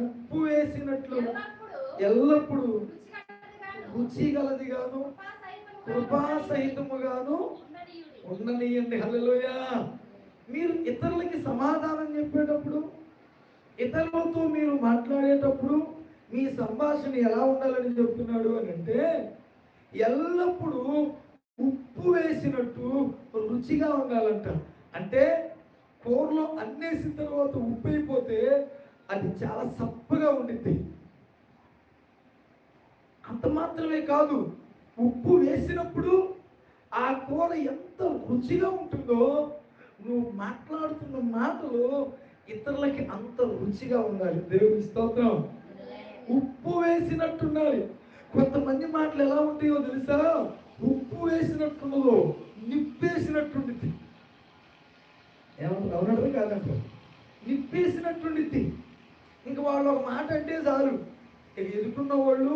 ఉప్పు వేసినట్లు ఎల్లప్పుడూ రుచి గలదిగాను కృపా కృపా సహితముగాను ఉండనీయుడి. హల్లెలూయ. మీరు ఇతరులకి సమాధానం చెప్పేటప్పుడు ఇతరులతో మీరు మాట్లాడేటప్పుడు మీ సంభాషణ ఎలా ఉండాలని చెప్తున్నాడు అని అంటే ఎల్లప్పుడూ ఉప్పు వేసినట్టు రుచిగా ఉండాలంట. అంటే కూరలో అన్నేసిన తర్వాత ఉప్పు అది చాలా సప్పగా ఉండిద్ది. అంత మాత్రమే కాదు ఉప్పు వేసినప్పుడు ఆ కూర ఎంత రుచిగా ఉంటుందో నువ్వు మాట్లాడుతున్న మాటలు ఇతరులకి అంత రుచిగా ఉండాలి. దేవుని స్తోత్రం. ఉప్పు వేసినట్టుండాలి కొంతమంది మాటలు ఎలా ఉంటాయో తెలుసా? ఉప్పు వేసినట్టున్నదో నిప్పేసినట్టుండిద్ది ఏమంటారు అవునడు కాదంటారు నిప్పేసినట్టుండిద్ది ఇంక వాళ్ళు ఒక మాట అంటే చాలు. ఎదుర్కొన్న వాళ్ళు